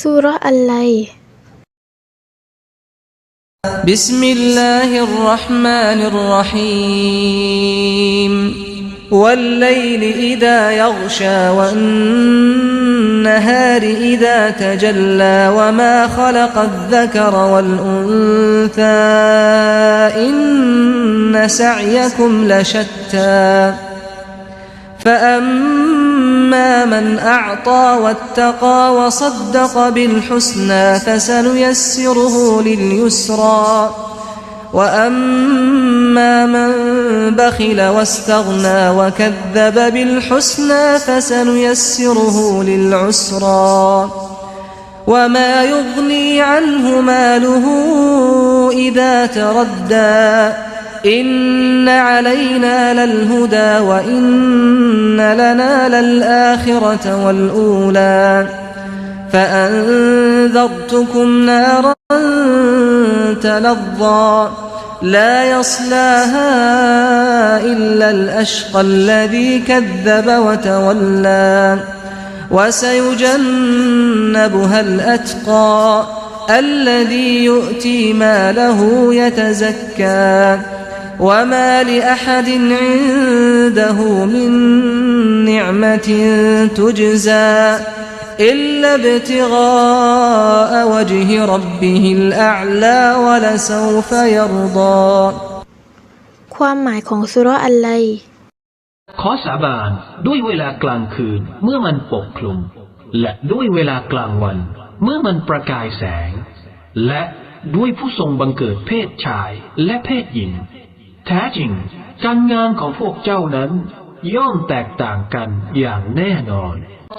สุเราะห์อะไร بسم الله الرحمن الرحيم والليل إذا يغشى والنهار إذا تجلى وما خلق الذكر والأنثى إن سعيكم لشتى فأما من أعطى واتقى وصدق بالحسنى فسنيسره لليسرى. وأما من بخل واستغنى وكذب بالحسنى فسنيسره للعسرى. وما يغني عنه ماله إذا تردى. إن علينا للهدى وإن لنا للآخرة والأولى فأنذرتكم نارا تلظى لا يصلاها إلا الأشقى الذي كذب وتولى وسيجنبها الأتقى الذي يؤتي ماله يتزكى وما لأحد عنده من نعمة تجزى إلا ابتغاء وجه ربه الأعلى ولسوف يرضى ความหมายของสุเราะห์อะไร ขอสาบานด้วยเวลากลางคืนเมื่อมันปกคลุม และด้วยเวลากลางวัน เมื่อมันประกายแสง และด้วยผู้ทรงบังเกิดเพศชายและเพศหญิง แท้จริง การงานของพวกเจ้านั้น ย่อมแตกต่างกันอย่างแน่นอน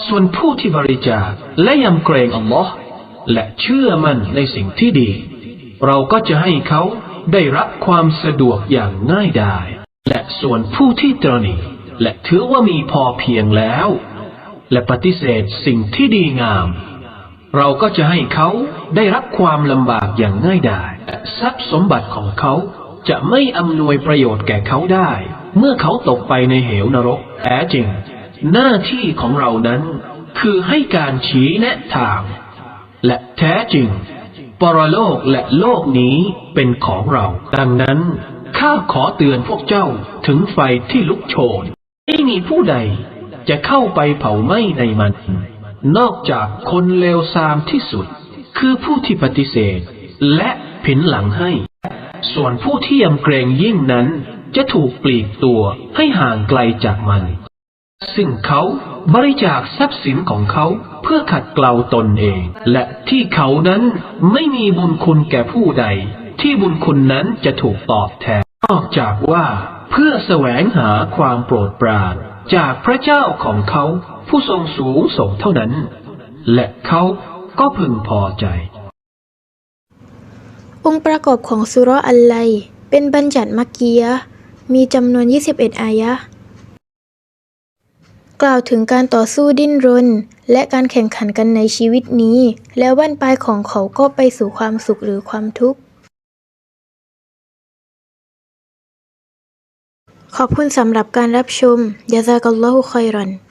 ส่วนผู้ที่บริจาคและยำเกรงอัลลอฮ์และเชื่อมั่นในสิ่งที่ดี เราก็จะให้เขาได้รับความสะดวกอย่างง่ายดายและส่วนผู้ที่ตรณีและถือว่ามีพอเพียงแล้ว และปฏิเสธสิ่งที่ดีงาม เราก็จะให้เขาได้รับความลำบากอย่างง่ายดายทรัพย์สมบัติของเขา จะไม่อำนวยประโยชน์แก่เขาได้ เมื่อเขาตกไปในเหวนรกแท้จริง หน้าที่ของเรานั้น คือให้การชี้แนะทาง และแท้จริง ปรโลกและโลกนี้เป็นของเรา ดังนั้น ข้าขอเตือนพวกเจ้าถึงไฟที่ลุกโชน ไม่มีผู้ใดจะเข้าไปเผาไหม้ในมัน นอกจากคนเลวทรามที่สุด คือผู้ที่ปฏิเสธ และผินหลังให้ ส่วนผู้ที่ยำเกรงยิ่งนั้นจะถูกปลีกตัวให้ห่างไกลจากมัน ซึ่งเขาบริจาคทรัพย์สินของเขาเพื่อขัดเกลาตนเอง และที่เขานั้นไม่มีบุญคุณแก่ผู้ใด ที่บุญคุณนั้นจะถูกตอบแทน นอกจากว่าเพื่อแสวงหาความโปรดปรานจากพระเจ้าของเขาผู้ทรงสูงส่งเท่านั้น และเขาก็พึงพอใจ องค์ประกอบของสุราะห์อะไรเป็นบัญญัติมักกียะมีจำนวน 21 อายะ กล่าวถึงการต่อสู้ดิ้นรน และการแข่งขันกันในชีวิตนี้ แล้วบั้นปลายของเขาก็ไปสู่ความสุขหรือความทุกข์ ขอบคุณสำหรับการรับชมยาซากัลลอฮุคอยรอน